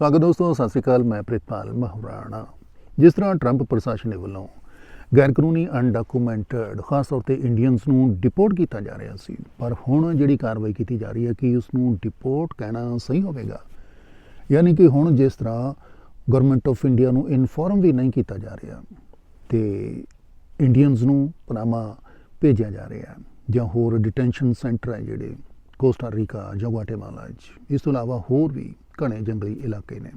ਸਵਾਗਤ ਦੋਸਤੋ, ਸਤਿ ਸ੍ਰੀ ਅਕਾਲ, ਮੈਂ ਪ੍ਰਿਤਪਾਲ ਮਹਰਾਣਾ। ਜਿਸ ਤਰ੍ਹਾਂ ਟਰੰਪ ਪ੍ਰਸ਼ਾਸਨ ਦੇ ਵੱਲੋਂ ਗੈਰ ਕਾਨੂੰਨੀ ਅਨਡਾਕੂਮੈਂਟਡ ਖਾਸ ਤੌਰ ਤੇ ਇੰਡੀਅਨਸ ਨੂੰ ਡਿਪੋਰਟ ਕੀਤਾ ਜਾ ਰਿਹਾ ਸੀ, ਪਰ ਹੁਣ ਜਿਹੜੀ ਕਾਰਵਾਈ ਕੀਤੀ ਜਾ ਰਹੀ ਹੈ ਕਿ ਉਸ ਨੂੰ ਡਿਪੋਰਟ ਕਹਿਣਾ ਸਹੀ ਹੋਵੇਗਾ। ਯਾਨੀ ਕਿ ਹੁਣ ਜਿਸ ਤਰ੍ਹਾਂ ਗਵਰਨਮੈਂਟ ਆਫ ਇੰਡੀਆ ਨੂੰ ਇਨਫੋਰਮ ਵੀ ਨਹੀਂ ਕੀਤਾ ਜਾ ਰਿਹਾ, ਤੇ ਇੰਡੀਅਨਸ ਨੂੰ ਪਨਾਮਾ ਭੇਜਿਆ ਜਾ ਰਿਹਾ ਜਾਂ ਹੋਰ ਡਿਟੈਂਸ਼ਨ ਸੈਂਟਰ ਹੈ ਜਿਹੜੇ ਕੋਸਟਾ ਰੀਕਾ ਜਾਂ ਗੁਆਟੇਮਾਲਾ 'ਚ। ਇਸ ਤੋਂ ਇਲਾਵਾ ਹੋਰ ਵੀ ਘਣੇ ਜੰਗਲੀ ਇਲਾਕੇ ਨੇ।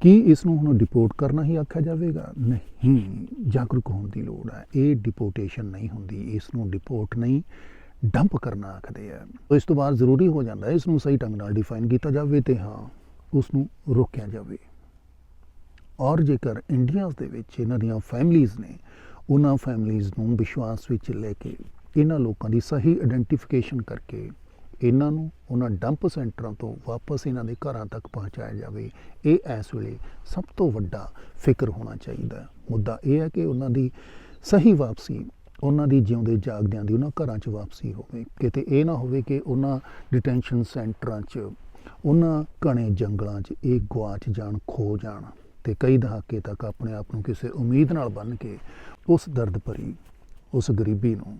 ਕੀ ਇਸ ਨੂੰ ਹੁਣ ਡਿਪੋਰਟ ਕਰਨਾ ਹੀ ਆਖਿਆ ਜਾਵੇਗਾ? ਨਹੀਂ, ਜਾਗਰੂਕ ਹੋਣ ਦੀ ਲੋੜ ਹੈ। ਇਹ ਡਿਪੋਰਟੇਸ਼ਨ ਨਹੀਂ ਹੁੰਦੀ। ਇਸ ਨੂੰ ਡਿਪੋਰਟ ਨਹੀਂ ਡੰਪ ਕਰਨਾ ਆਖਦੇ ਆ। ਇਸ ਤੋਂ ਬਾਅਦ ਜ਼ਰੂਰੀ ਹੋ ਜਾਂਦਾ ਇਸ ਨੂੰ ਸਹੀ ਢੰਗ ਨਾਲ ਡਿਫਾਈਨ ਕੀਤਾ ਜਾਵੇ ਤੇ ਹਾਂ ਉਸ ਨੂੰ ਰੋਕਿਆ ਜਾਵੇ। ਔਰ ਜੇਕਰ ਇੰਡੀਆ ਦੇ ਵਿੱਚ ਇਹਨਾਂ ਦੀਆਂ ਫੈਮਲੀਆਂ ਨੇ, ਉਹਨਾਂ ਫੈਮਲੀਆਂ ਨੂੰ ਵਿਸ਼ਵਾਸ ਵਿੱਚ ਲੈ ਕੇ ਇਹਨਾਂ ਲੋਕਾਂ ਦੀ ਸਹੀ ਆਇਡੈਂਟੀਫਿਕੇਸ਼ਨ ਕਰਕੇ ਇਹਨਾਂ ਨੂੰ ਉਹਨਾਂ ਡੰਪ ਸੈਂਟਰਾਂ ਤੋਂ ਵਾਪਸ ਇਹਨਾਂ ਦੇ ਘਰਾਂ ਤੱਕ ਪਹੁੰਚਾਇਆ ਜਾਵੇ। ਇਹ ਇਸ ਵੇਲੇ ਸਭ ਤੋਂ ਵੱਡਾ ਫਿਕਰ ਹੋਣਾ ਚਾਹੀਦਾ। ਮੁੱਦਾ ਇਹ ਹੈ ਕਿ ਉਹਨਾਂ ਦੀ ਸਹੀ ਵਾਪਸੀ, ਉਹਨਾਂ ਦੀ ਜਿਉਂਦੇ ਜਾਗਦਿਆਂ ਦੀ ਉਹਨਾਂ ਘਰਾਂ 'ਚ ਵਾਪਸੀ ਹੋਵੇ। ਕਿਤੇ ਇਹ ਨਾ ਹੋਵੇ ਕਿ ਉਹਨਾਂ ਡਿਟੈਂਸ਼ਨ ਸੈਂਟਰਾਂ 'ਚ, ਉਹਨਾਂ ਘਣੇ ਜੰਗਲਾਂ 'ਚ ਇਹ ਗਵਾਚ ਜਾਣ, ਖੋ ਜਾਣ ਤੇ ਕਈ ਦਹਾਕੇ ਤੱਕ ਆਪਣੇ ਆਪ ਨੂੰ ਕਿਸੇ ਉਮੀਦ ਨਾਲ ਬੰਨ ਕੇ ਉਸ ਦਰਦ ਭਰੀ, ਉਸ ਗਰੀਬੀ ਨੂੰ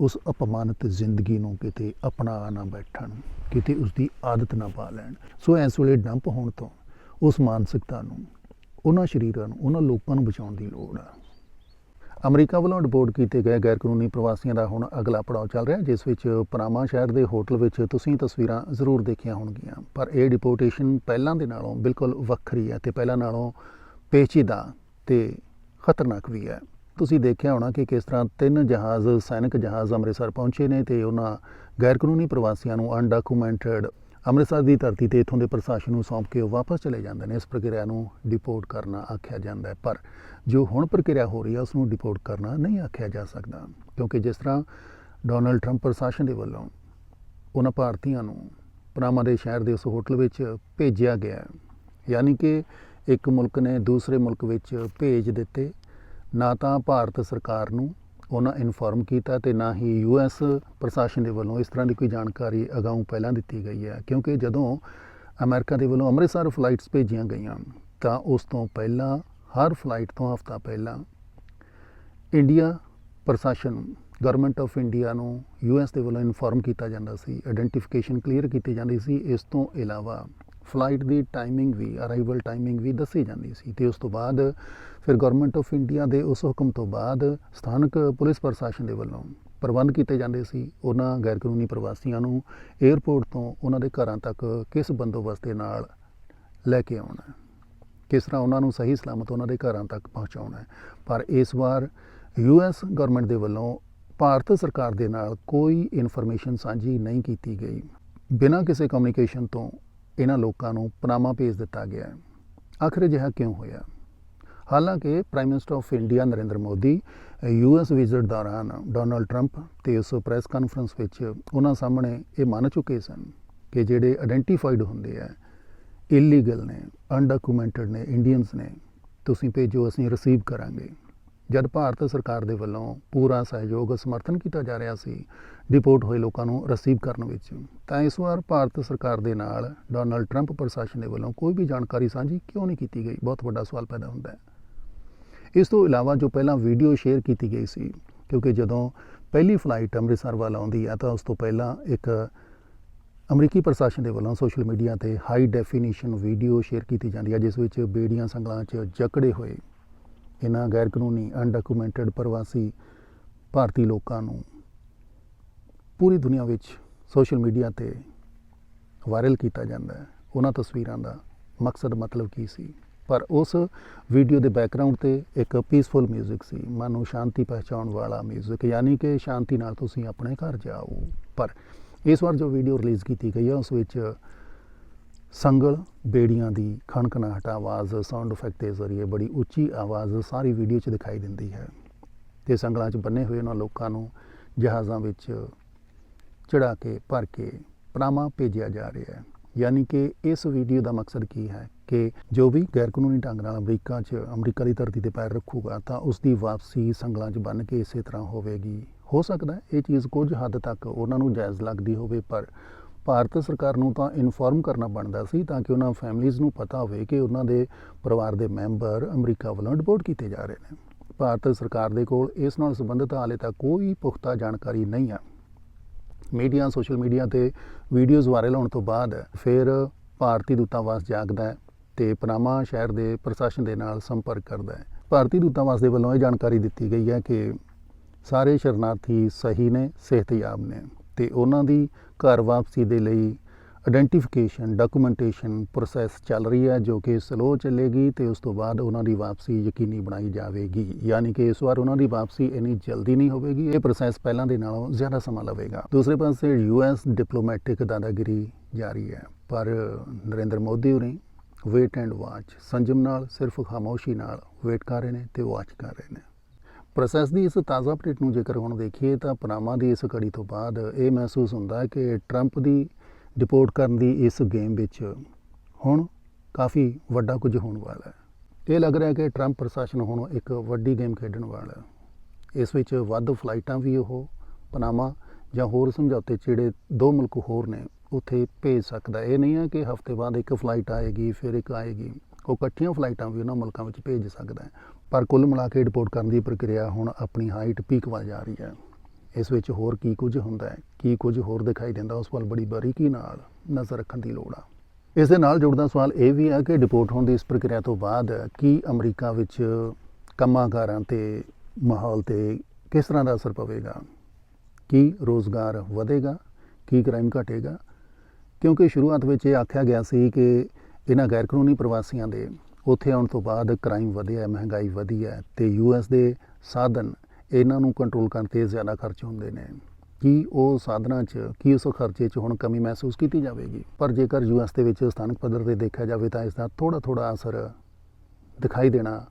ਉਸ ਅਪਮਾਨਿਤ ਜ਼ਿੰਦਗੀ ਨੂੰ ਕਿਤੇ ਅਪਣਾ ਨਾ ਬੈਠਣ, ਕਿਤੇ ਉਸ ਦੀ ਆਦਤ ਨਾ ਪਾ ਲੈਣ। ਸੋ ਇਸ ਵੇਲੇ ਡੰਪ ਹੋਣ ਤੋਂ ਉਸ ਮਾਨਸਿਕਤਾ ਨੂੰ, ਉਹਨਾਂ ਸ਼ਰੀਰਾਂ ਨੂੰ, ਉਹਨਾਂ ਲੋਕਾਂ ਨੂੰ ਬਚਾਉਣ ਦੀ ਲੋੜ ਆ। ਅਮਰੀਕਾ ਵੱਲੋਂ ਰਿਪੋਰਟ ਕੀਤੇ ਗਏ ਗੈਰ ਕਾਨੂੰਨੀ ਪ੍ਰਵਾਸੀਆਂ ਦਾ ਹੁਣ ਅਗਲਾ ਪੜਾਅ ਚੱਲ ਰਿਹਾ, ਜਿਸ ਵਿੱਚ ਪਨਾਮਾ ਸ਼ਹਿਰ ਦੇ ਹੋਟਲ ਵਿੱਚ ਤੁਸੀਂ ਤਸਵੀਰਾਂ ਜ਼ਰੂਰ ਦੇਖੀਆਂ ਹੋਣਗੀਆਂ। ਪਰ ਇਹ ਡਿਪੋਰਟੇਸ਼ਨ ਪਹਿਲਾਂ ਦੇ ਨਾਲੋਂ ਬਿਲਕੁਲ ਵੱਖਰੀ ਹੈ ਤੇ ਪਹਿਲਾਂ ਨਾਲੋਂ ਪੇਚੀਦਾ ਤੇ ਖਤਰਨਾਕ ਵੀ ਹੈ। ਤੁਸੀਂ ਦੇਖਿਆ ਹੋਣਾ ਕਿ ਕਿਸ ਤਰ੍ਹਾਂ ਤਿੰਨ ਜਹਾਜ਼, ਸੈਨਿਕ ਜਹਾਜ਼ ਅੰਮ੍ਰਿਤਸਰ ਪਹੁੰਚੇ ਨੇ ਤੇ ਉਹਨਾਂ ਗੈਰ ਕਾਨੂੰਨੀ ਪ੍ਰਵਾਸੀਆਂ ਨੂੰ ਅਨਡਾਕੂਮੈਂਟਡ ਅੰਮ੍ਰਿਤਸਰ ਦੀ ਧਰਤੀ ਤੇ ਇਥੋਂ ਦੇ ਪ੍ਰਸ਼ਾਸਨ ਨੂੰ ਸੌਂਪ ਕੇ ਉਹ ਵਾਪਸ ਚਲੇ ਜਾਂਦੇ ਨੇ। ਇਸ ਪ੍ਰਕਿਰਿਆ ਨੂੰ ਡਿਪੋਰਟ ਕਰਨਾ ਆਖਿਆ ਜਾਂਦਾ ਹੈ। ਪਰ ਜੋ ਹੁਣ ਪ੍ਰਕਿਰਿਆ ਹੋ ਰਹੀ ਹੈ, ਉਸ ਨੂੰ ਡਿਪੋਰਟ ਕਰਨਾ ਨਹੀਂ ਆਖਿਆ ਜਾ ਸਕਦਾ, ਕਿਉਂਕਿ ਜਿਸ ਤਰ੍ਹਾਂ ਡੋਨਲਡ ਟਰੰਪ ਪ੍ਰਸ਼ਾਸਨ ਦੇ ਵੱਲੋਂ ਉਹਨਾਂ ਭਾਰਤੀਆਂ ਨੂੰ ਪਨਾਮਾ ਦੇ ਸ਼ਹਿਰ ਦੇ ਉਸ ਹੋਟਲ ਵਿੱਚ ਭੇਜਿਆ ਗਿਆ ਯਾਨੀ ਕਿ ਇੱਕ ਮੁਲਕ ਨੇ ਦੂਸਰੇ ਮੁਲਕ ਵਿੱਚ ਭੇਜ ਦਿੱਤੇ। ਨਾ ਤਾਂ ਭਾਰਤ ਸਰਕਾਰ ਨੂੰ ਉਹਨਾਂ ਇਨਫੋਰਮ ਕੀਤਾ ਤੇ ਨਾ ਹੀ ਯੂਐਸ ਪ੍ਰਸ਼ਾਸਨ ਦੇ ਵੱਲੋਂ ਇਸ ਤਰ੍ਹਾਂ ਦੀ ਕੋਈ ਜਾਣਕਾਰੀ ਅਗਾਊਂ ਪਹਿਲਾਂ ਦਿੱਤੀ ਗਈ ਹੈ। ਕਿਉਂਕਿ ਜਦੋਂ ਅਮਰੀਕਾ ਦੇ ਵੱਲੋਂ ਅੰਮ੍ਰਿਤਸਰ ਫਲਾਈਟਸ ਭੇਜੀਆਂ ਗਈਆਂ, ਤਾਂ ਉਸ ਤੋਂ ਪਹਿਲਾਂ, ਹਰ ਫਲਾਈਟ ਤੋਂ ਹਫ਼ਤਾ ਪਹਿਲਾਂ ਇੰਡੀਆ ਪ੍ਰਸ਼ਾਸਨ, ਗਵਰਨਮੈਂਟ ਆਫ ਇੰਡੀਆ ਨੂੰ ਯੂਐਸ ਦੇ ਵੱਲੋਂ ਇਨਫੋਰਮ ਕੀਤਾ ਜਾਂਦਾ ਸੀ ਆਇਡੈਂਟੀਫਿਕੇਸ਼ਨ ਕਲੀਅਰ ਕੀਤੀ ਜਾਂਦੀ ਸੀ। ਇਸ ਤੋਂ ਇਲਾਵਾ ਫਲਾਈਟ ਦੀ ਟਾਈਮਿੰਗ ਵੀ, ਅਰਾਈਵਲ ਟਾਈਮਿੰਗ ਵੀ ਦੱਸੀ ਜਾਂਦੀ ਸੀ ਤੇ ਉਸ ਤੋਂ ਬਾਅਦ ਫਿਰ ਗਵਰਨਮੈਂਟ ਆਫ ਇੰਡੀਆ ਦੇ ਉਸ ਹੁਕਮ ਤੋਂ ਬਾਅਦ ਸਥਾਨਕ ਪੁਲਿਸ ਪ੍ਰਸ਼ਾਸਨ ਦੇ ਵੱਲੋਂ ਪ੍ਰਬੰਧ ਕੀਤੇ ਜਾਂਦੇ ਸੀ। ਉਹਨਾਂ ਗੈਰ ਕਾਨੂੰਨੀ ਪ੍ਰਵਾਸੀਆਂ ਨੂੰ 에ਅਰਪੋਰਟ ਤੋਂ ਉਹਨਾਂ ਦੇ ਘਰਾਂ ਤੱਕ ਕਿਸ ਬੰਦੋਬਸਤ ਦੇ ਨਾਲ ਲੈ ਕੇ ਆਉਣਾ ਕਿਸ ਤਰ੍ਹਾਂ ਉਹਨਾਂ ਨੂੰ ਸਹੀ ਸਲਾਮਤ ਉਹਨਾਂ ਦੇ ਘਰਾਂ ਤੱਕ ਪਹੁੰਚਾਉਣਾ ਪਰ ਇਸ ਵਾਰ ਯੂਐਸ ਗਵਰਨਮੈਂਟ ਦੇ ਵੱਲੋਂ ਭਾਰਤ ਸਰਕਾਰ ਦੇ ਨਾਲ ਕੋਈ ਇਨਫੋਰਮੇਸ਼ਨ ਸਾਂਝੀ ਨਹੀਂ ਕੀਤੀ ਗਈ। ਬਿਨਾਂ ਕਿਸੇ ਕਮਿਊਨੀਕੇਸ਼ਨ ਤੋਂ ਇਹਨਾਂ ਲੋਕਾਂ ਨੂੰ ਪਨਾਮਾ ਭੇਜ ਦਿੱਤਾ ਗਿਆ ਹੈ। ਆਖਿਰ ਅਜਿਹਾ ਕਿਉਂ ਹੋਇਆ ਹਾਲਾਂਕਿ prime minister of India Narendra Modi US visit ਦੌਰਾਨ ਡੋਨਲਡ ਟਰੰਪ ਤੇ ਉਸ ਪ੍ਰੈਸ ਕਾਨਫਰੰਸ ਵਿੱਚ ਉਹਨਾਂ ਸਾਹਮਣੇ ਇਹ ਮੰਨ ਚੁੱਕੇ ਸਨ ਕਿ ਜਿਹੜੇ ਆਇਡੈਂਟੀਫਾਈਡ ਹੁੰਦੇ ਆ ਇਲੀਗਲ ਨੇ ਅਨਡਾਕੂਮੈਂਟਡ ਨੇ ਇੰਡੀਅਨਸ ਨੇ, ਤੁਸੀਂ ਭੇਜੋ, ਅਸੀਂ ਰਿਸੀਵ ਕਰਾਂਗੇ ਜਦ ਭਾਰਤ ਸਰਕਾਰ ਦੇ ਵੱਲੋਂ ਪੂਰਾ ਸਹਿਯੋਗ ਸਮਰਥਨ ਕੀਤਾ ਜਾ ਰਿਹਾ ਸੀ ਡਿਪੋਰਟ ਹੋਏ ਲੋਕਾਂ ਨੂੰ ਰਿਸੀਵ ਕਰਨ ਵਿੱਚ। ਤਾਂ ਇਸ ਵਾਰ ਭਾਰਤ ਸਰਕਾਰ ਦੇ ਨਾਲ ਡੋਨਲਡ ਟਰੰਪ ਪ੍ਰਸ਼ਾਸਨ ਦੇ ਵੱਲੋਂ ਕੋਈ ਵੀ ਜਾਣਕਾਰੀ ਸਾਂਝੀ ਕਿਉਂ ਨਹੀਂ ਕੀਤੀ ਗਈ? ਬਹੁਤ ਵੱਡਾ ਸਵਾਲ ਪੈਦਾ ਹੁੰਦਾ ਹੈ। ਇਸ ਤੋਂ ਇਲਾਵਾ ਜੋ ਪਹਿਲਾਂ ਵੀਡੀਓ ਸ਼ੇਅਰ ਕੀਤੀ ਗਈ ਸੀ, ਕਿਉਂਕਿ ਜਦੋਂ ਪਹਿਲੀ ਫਲਾਈਟ ਅੰਮ੍ਰਿਤਸਰ ਵੱਲ ਆਉਂਦੀ ਹੈ ਤਾਂ ਉਸ ਤੋਂ ਪਹਿਲਾਂ ਇੱਕ ਅਮਰੀਕੀ ਪ੍ਰਸ਼ਾਸਨ ਦੇ ਵੱਲੋਂ ਸੋਸ਼ਲ ਮੀਡੀਆ ਤੇ ਹਾਈ ਡੈਫੀਨੀਸ਼ਨ ਵੀਡੀਓ ਸ਼ੇਅਰ ਕੀਤੀ ਜਾਂਦੀ ਹੈ ਜਿਸ ਵਿੱਚ ਬੇੜੀਆਂ ਸੰਗਲਾਂ 'ਚ ਜਕੜੇ ਹੋਏ। ਇਹਨਾਂ ਗੈਰ ਕਾਨੂੰਨੀ ਅਨਡਾਕੂਮੈਂਟਡ ਪ੍ਰਵਾਸੀ ਭਾਰਤੀ ਲੋਕਾਂ ਨੂੰ ਪੂਰੀ ਦੁਨੀਆ ਵਿੱਚ ਸੋਸ਼ਲ ਮੀਡੀਆ ਤੇ ਵਾਇਰਲ ਕੀਤਾ ਜਾਂਦਾ ਹੈ ਉਹਨਾਂ ਤਸਵੀਰਾਂ ਦਾ ਮਕਸਦ ਮਤਲਬ ਕੀ ਸੀ ਪਰ ਉਸ ਵੀਡੀਓ ਦੇ ਬੈਕਗ੍ਰਾਉਂਡ ਤੇ ਇੱਕ ਪੀਸਫੁਲ 뮤직 ਸੀ ਮਨ ਨੂੰ ਸ਼ਾਂਤੀ ਪਹੁੰਚਾਉਣ ਵਾਲਾ 뮤직 ਯਾਨੀ ਕਿ ਸ਼ਾਂਤੀ ਨਾਲ ਤੁਸੀਂ ਆਪਣੇ ਘਰ ਜਾਓ ਪਰ ਇਸ ਵਾਰ ਜੋ ਵੀਡੀਓ ਰਿਲੀਜ਼ ਕੀਤੀ ਗਈ ਹੈ ਉਸ ਵਿੱਚ ਸੰਗਲ ਬੇੜੀਆਂ ਦੀ ਖਣਖਣਾਹਟ ਆਵਾਜ਼ ਸਾਊਂਡ ਇਫੈਕਟ ਦੇ ਜ਼ਰੀਏ ਬੜੀ ਉੱਚੀ ਆਵਾਜ਼ ਸਾਰੀ ਵੀਡੀਓ 'ਚ ਦਿਖਾਈ ਦਿੰਦੀ ਹੈ ਤੇ ਸੰਗਲਾਂ 'ਚ ਬੰਨੇ ਹੋਏ ਉਹਨਾਂ ਲੋਕਾਂ ਨੂੰ ਜਹਾਜ਼ਾਂ ਵਿੱਚ ਚੜਾ ਕੇ ਭਰ ਕੇ ਪਨਾਮਾ ਭੇਜਿਆ ਜਾ ਰਿਹਾ ਹੈ। ਯਾਨੀ ਕਿ ਇਸ ਵੀਡੀਓ ਦਾ ਮਕਸਦ ਕੀ ਹੈ ਕਿ ਜੋ ਵੀ ਗੈਰ ਕਾਨੂੰਨੀ ਢੰਗ ਨਾਲ ਅਮਰੀਕਾ 'ਚ, ਅਮਰੀਕਾ ਦੀ ਧਰਤੀ ਤੇ ਪੈਰ ਰੱਖੂਗਾ, ਤਾਂ ਉਸ ਦੀ ਵਾਪਸੀ ਸੰਗਲਾਂ 'ਚ ਬੰਨ ਕੇ ਇਸੇ ਤਰ੍ਹਾਂ ਹੋਵੇਗੀ। ਹੋ ਸਕਦਾ ਹੈ ਇਹ ਚੀਜ਼ ਕੁਝ ਹੱਦ ਤੱਕ ਉਹਨਾਂ ਨੂੰ ਜਾਇਜ਼ ਲੱਗਦੀ ਹੋਵੇ, ਪਰ ਭਾਰਤ ਸਰਕਾਰ ਨੂੰ ਤਾਂ ਇਨਫੋਰਮ ਕਰਨਾ ਬਣਦਾ ਸੀ ਤਾਂ ਕਿ ਉਹਨਾਂ ਫੈਮਲੀਆਂ ਨੂੰ ਪਤਾ ਹੋਵੇ ਕਿ ਉਹਨਾਂ ਦੇ ਪਰਿਵਾਰ ਦੇ ਮੈਂਬਰ ਅਮਰੀਕਾ ਵੱਲੋਂ ਡਿਪੋਰਟ ਕੀਤੇ ਜਾ ਰਹੇ ਨੇ। ਭਾਰਤ ਸਰਕਾਰ ਦੇ ਕੋਲ ਇਸ ਨਾਲ ਸੰਬੰਧਿਤ ਹਾਲੇ ਤੱਕ ਕੋਈ ਪੁਖਤਾ ਜਾਣਕਾਰੀ ਨਹੀਂ ਹੈ। ਮੀਡੀਆ, ਸੋਸ਼ਲ ਮੀਡੀਆ ਤੇ ਵੀਡੀਓਜ਼ ਵਾਇਰਲ ਹੋਣ ਤੋਂ ਬਾਅਦ ਫਿਰ ਭਾਰਤੀ ਦੂਤਾਵਾਸ ਜਾਗਦਾ ਹੈ ਤੇ ਪਨਾਮਾ ਸ਼ਹਿਰ ਦੇ ਪ੍ਰਸ਼ਾਸਨ ਦੇ ਨਾਲ ਸੰਪਰਕ ਕਰਦਾ ਹੈ। ਭਾਰਤੀ ਦੂਤਾਵਾਸ ਦੇ ਵੱਲੋਂ ਇਹ ਜਾਣਕਾਰੀ ਦਿੱਤੀ ਗਈ ਹੈ ਕਿ ਸਾਰੇ ਸ਼ਰਨਾਰਥੀ ਸਹੀ ਨੇ, ਸਿਹਤਯਾਬ ਨੇ ਤੇ ਉਹਨਾਂ ਦੀ ਘਰ ਵਾਪਸੀ ਦੇ ਲਈ ਆਇਡੈਂਟੀਫਿਕੇਸ਼ਨ ਡਾਕੂਮੈਂਟੇਸ਼ਨ ਪ੍ਰੋਸੈਸ ਚੱਲ ਰਹੀ ਹੈ ਜੋ ਕਿ ਸਲੋ ਚੱਲੇਗੀ ਤੇ ਉਸ ਤੋਂ ਬਾਅਦ ਉਹਨਾਂ ਦੀ ਵਾਪਸੀ ਯਕੀਨੀ ਬਣਾਈ ਜਾਵੇਗੀ। ਯਾਨੀ ਕਿ ਇਸ ਵਾਰ ਉਹਨਾਂ ਦੀ ਵਾਪਸੀ ਇੰਨੀ ਜਲਦੀ ਨਹੀਂ ਹੋਵੇਗੀ, ਇਹ ਪ੍ਰੋਸੈਸ ਪਹਿਲਾਂ ਦੇ ਨਾਲੋਂ ਜ਼ਿਆਦਾ ਸਮਾਂ ਲਵੇਗਾ। ਦੂਸਰੇ ਪਾਸੇ ਯੂਐਸ ਡਿਪਲੋਮੈਟਿਕ ਦਾਦਾਗਿਰੀ ਜਾਰੀ ਹੈ, ਪਰ ਨਰਿੰਦਰ ਮੋਦੀ ਹੋਣੀ ਵੇਟ ਐਂਡ ਵਾਚ ਸੰਜਮ ਨਾਲ, ਸਿਰਫ ਖਾਮੋਸ਼ੀ ਨਾਲ ਵੇਟ ਕਰ ਰਹੇ ਨੇ ਤੇ ਵਾਚ ਕਰ ਰਹੇ ਨੇ। ਪ੍ਰੋਸੈਸ ਦੀ ਇਸ ਤਾਜ਼ਾ ਅਪਡੇਟ ਨੂੰ ਜੇਕਰ ਹੁਣ ਦੇਖੀਏ ਤਾਂ ਪਨਾਮਾ ਦੀ ਇਸ ਕੜੀ ਤੋਂ ਬਾਅਦ ਇਹ ਮਹਿਸੂਸ ਹੁੰਦਾ ਹੈ ਕਿ ਟਰੰਪ ਦੀ ਡਿਪੋਰਟ ਕਰਨ ਦੀ ਇਸ ਗੇਮ ਵਿੱਚ ਹੁਣ ਕਾਫੀ ਵੱਡਾ ਕੁਝ ਹੋਣ ਵਾਲਾ ਹੈ। ਇਹ ਲੱਗ ਰਿਹਾ ਕਿ ਟਰੰਪ ਪ੍ਰਸ਼ਾਸਨ ਹੁਣ ਇੱਕ ਵੱਡੀ ਗੇਮ ਖੇਡਣ ਵਾਲਾ ਹੈ। ਇਸ ਵਿੱਚ ਵੱਧ ਫਲਾਈਟਾਂ ਵੀ ਉਹ ਪਨਾਮਾ ਜਾਂ ਹੋਰ ਸਮਝੌਤੇ ਜਿਹੜੇ ਦੋ ਮੁਲਕ ਹੋਰ ਨੇ, ਉੱਥੇ ਭੇਜ ਸਕਦਾ ਇਹ ਨਹੀਂ ਹੈ ਕਿ ਹਫ਼ਤੇ ਬਾਅਦ ਇੱਕ ਫਲਾਈਟ ਆਏਗੀ, ਫਿਰ ਇੱਕ ਆਏਗੀ। ਉਹ ਇਕੱਠੀਆਂ ਫਲਾਈਟਾਂ ਵੀ ਉਹਨਾਂ ਮੁਲਕਾਂ ਵਿੱਚ ਭੇਜ ਸਕਦਾ ਹੈ। ਪਰ ਕੁੱਲ ਮਿਲਾ ਕੇ ਰਿਪੋਰਟ ਕਰਨ ਦੀ ਪ੍ਰਕਿਰਿਆ ਹੁਣ ਆਪਣੀ ਹਾਈਟ ਪੀਕ ਵੱਲ ਜਾ ਰਹੀ ਹੈ। ਇਸ ਵਿੱਚ ਹੋਰ ਕੀ ਕੁਝ ਹੁੰਦਾ ਹੈ, ਕੀ ਕੁਝ ਹੋਰ ਦਿਖਾਈ ਦਿੰਦਾ ਉਸ ਵੱਲ ਬੜੀ ਬਾਰੀਕੀ ਨਾਲ ਨਜ਼ਰ ਰੱਖਣ ਦੀ ਲੋੜ ਆ। ਇਸ ਦੇ ਨਾਲ ਜੁੜਦਾ ਸਵਾਲ ਇਹ ਵੀ ਆ ਕਿ ਡਿਪੋਰਟ ਹੋਣ ਦੀ ਇਸ ਪ੍ਰਕਿਰਿਆ ਤੋਂ ਬਾਅਦ ਕੀ ਅਮਰੀਕਾ ਵਿੱਚ ਕੰਮਾਂਕਾਰਾਂ ਤੇ ਮਾਹੌਲ ਤੇ ਕਿਸ ਤਰ੍ਹਾਂ ਦਾ ਅਸਰ ਪਵੇਗਾ? ਕੀ ਰੋਜ਼ਗਾਰ ਵਧੇਗਾ? ਕੀ ਕ੍ਰਾਈਮ ਘਟੇਗਾ? ਕਿਉਂਕਿ ਸ਼ੁਰੂਆਤ ਵਿੱਚ ਇਹ ਆਖਿਆ ਗਿਆ ਸੀ ਕਿ ਇਹਨਾਂ ਗੈਰ ਕਾਨੂੰਨੀ ਪ੍ਰਵਾਸੀਆਂ ਦੇ ਉੱਥੇ ਆਉਣ ਤੋਂ ਬਾਅਦ ਕ੍ਰਾਈਮ ਵਧਿਆ, ਮਹਿੰਗਾਈ ਵਧੀ ਹੈ ਤੇ ਯੂਐਸ ਦੇ ਸਾਧਨ ਇਹਨਾਂ ਨੂੰ ਕੰਟਰੋਲ ਕਰਨ ਤੇ ਜ਼ਿਆਦਾ ਖਰਚ ਹੁੰਦੇ ਨੇ। ਕੀ ਉਹ ਸਾਧਨਾਂ 'ਚ, ਕੀ ਉਸ ਖਰਚੇ 'ਚ ਹੁਣ ਕਮੀ ਮਹਿਸੂਸ ਕੀਤੀ ਜਾਵੇਗੀ? ਪਰ ਜੇਕਰ ਯੂਐਸ ਦੇ ਵਿੱਚ ਸਥਾਨਕ ਪੱਧਰ ਤੇ ਦੇਖਿਆ ਜਾਵੇ ਤਾਂ ਇਸ ਦਾ ਥੋੜਾ ਥੋੜਾ ਅਸਰ ਦਿਖਾਈ ਦੇਣਾ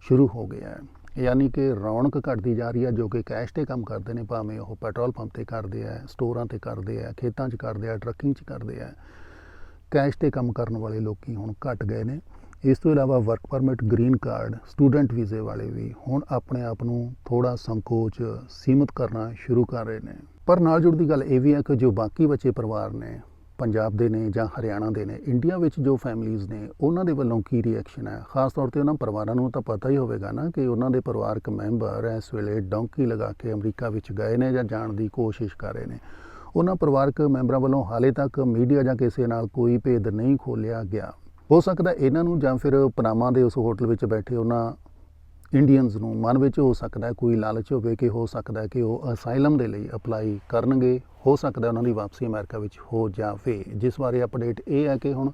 ਸ਼ੁਰੂ ਹੋ ਗਿਆ ਹੈ। ਯਾਨੀ ਕਿ ਰੌਣਕ ਘਟਦੀ ਜਾ ਰਹੀ ਹੈ ਜੋ ਕਿ ਕੈਸ਼ ਤੇ ਕੰਮ ਕਰਦੇ ਨੇ, ਭਾਵੇਂ ਉਹ ਪੈਟਰੋਲ ਪੰਪ ਤੇ ਕਰਦੇ ਆ, ਸਟੋਰਾਂ ਤੇ ਕਰਦੇ ਆ, ਖੇਤਾਂ 'ਚ ਕਰਦੇ ਆ ਟਰੱਕਿੰਗ 'ਚ ਕਰਦੇ ਆ। ਕੈਸ਼ ਤੇ ਕੰਮ ਕਰਨ ਵਾਲੇ ਲੋਕੀ ਹੁਣ ਘਟ ਗਏ ਨੇ। ਇਸ ਤੋਂ ਇਲਾਵਾ work permit green card student ਵੀਜ਼ੇ ਵਾਲੇ ਵੀ ਹੁਣ ਆਪਣੇ ਆਪ ਨੂੰ ਥੋੜਾ ਸੰਕੋਚ ਸੀਮਿਤ ਕਰਨਾ ਸ਼ੁਰੂ ਕਰ ਰਹੇ ਨੇ। ਪਰ ਨਾਲ ਜੁੜਦੀ ਗੱਲ ਇਹ ਵੀ ਹੈ ਕਿ ਜੋ ਬਾਕੀ ਬੱਚੇ ਪਰਿਵਾਰ ਨੇ, ਪੰਜਾਬ ਦੇ ਨੇ ਜਾਂ ਹਰਿਆਣਾ ਦੇ ਨੇ ਇੰਡੀਆ ਵਿੱਚ ਜੋ ਫੈਮਲੀਆਂ ਨੇ, ਉਹਨਾਂ ਦੇ ਵੱਲੋਂ ਕੀ ਰਿਐਕਸ਼ਨ ਹੈ? ਖਾਸ ਤੌਰ ਤੇ ਉਹਨਾਂ ਪਰਿਵਾਰਾਂ ਨੂੰ ਤਾਂ ਪਤਾ ਹੀ ਹੋਵੇਗਾ ਨਾ ਕਿ ਉਹਨਾਂ ਦੇ ਪਰਿਵਾਰਕ ਮੈਂਬਰ ਇਸ ਵੇਲੇ ਡੌਂਕੀ ਲਗਾ ਕੇ ਅਮਰੀਕਾ ਵਿੱਚ ਗਏ ਨੇ ਜਾਂ ਜਾਣ ਦੀ ਕੋਸ਼ਿਸ਼ ਕਰ ਰਹੇ ਨੇ। ਉਹਨਾਂ ਪਰਿਵਾਰਕ ਮੈਂਬਰਾਂ ਵੱਲੋਂ ਹਾਲੇ ਤੱਕ ਮੀਡੀਆ ਜਾਂ ਕਿਸੇ ਨਾਲ ਕੋਈ ਭੇਦ ਨਹੀਂ ਖੋਲਿਆ ਗਿਆ। ਹੋ ਸਕਦਾ ਇਹਨਾਂ ਨੂੰ ਜਾਂ ਫਿਰ ਪਨਾਮਾ ਦੇ ਉਸ ਹੋਟਲ ਵਿੱਚ ਬੈਠੇ ਉਹਨਾਂ ਇੰਡੀਅਨਸ ਨੂੰ ਮਨ ਵਿੱਚ ਹੋ ਸਕਦਾ ਕੋਈ ਲਾਲਚ ਹੋਵੇ ਕਿ ਹੋ ਸਕਦਾ ਕਿ ਉਹ ਅਸਾਈਲਮ ਦੇ ਲਈ ਅਪਲਾਈ ਕਰਨਗੇ, ਹੋ ਸਕਦਾ ਉਹਨਾਂ ਦੀ ਵਾਪਸੀ ਅਮਰੀਕਾ ਵਿੱਚ ਹੋ ਜਾਵੇ। ਜਿਸ ਬਾਰੇ ਅਪਡੇਟ ਇਹ ਹੈ ਕਿ ਹੁਣ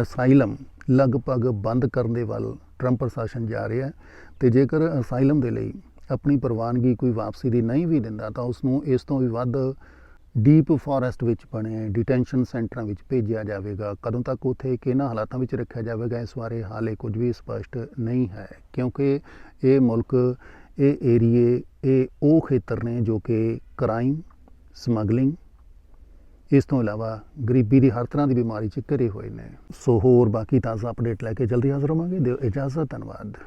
ਅਸਾਈਲਮ ਲਗਭਗ ਬੰਦ ਕਰਨ ਦੇ ਵੱਲ ਟਰੰਪ ਪ੍ਰਸ਼ਾਸਨ ਜਾ ਰਿਹਾ ਹੈ ਤੇ ਜੇਕਰ ਅਸਾਈਲਮ ਦੇ ਲਈ ਆਪਣੀ ਪ੍ਰਵਾਨਗੀ ਕੋਈ ਵਾਪਸੀ ਦੀ ਨਹੀਂ ਵੀ ਦਿੰਦਾ ਤਾਂ ਉਸ ਨੂੰ ਇਸ ਤੋਂ ਵੀ ਵੱਧ ਡੀਪ ਫੋਰੈਸਟ ਵਿੱਚ ਬਣੇ ਡਿਟੈਂਸ਼ਨ ਸੈਂਟਰਾਂ ਵਿੱਚ ਭੇਜਿਆ ਜਾਵੇਗਾ। ਕਦੋਂ ਤੱਕ ਉੱਥੇ ਕਿਹਨਾਂ ਹਾਲਾਤਾਂ ਵਿੱਚ ਰੱਖਿਆ ਜਾਵੇਗਾ, ਇਸ ਬਾਰੇ ਹਾਲੇ ਕੁਝ ਵੀ ਸਪਸ਼ਟ ਨਹੀਂ ਹੈ। ਕਿਉਂਕਿ ਇਹ ਮੁਲਕ, ਇਹ ਏਰੀਏ, ਇਹ ਉਹ ਖੇਤਰ ਨੇ ਜੋ ਕਿ ਕ੍ਰਾਈਮ ਸਮਗਲਿੰਗ ਇਸ ਤੋਂ ਇਲਾਵਾ ਗਰੀਬੀ ਦੀ ਹਰ ਤਰ੍ਹਾਂ ਦੀ ਬਿਮਾਰੀ 'ਚ ਘਰੇ ਹੋਏ ਨੇ। ਸੋ ਹੋਰ ਬਾਕੀ ਤਾਜ਼ਾ ਅਪਡੇਟ ਲੈ ਕੇ ਜਲਦੀ ਹਾਜ਼ਰ ਹੋਵਾਂਗੇ। ਦਿਓ ਇਜਾਜ਼ਤ, ਧੰਨਵਾਦ।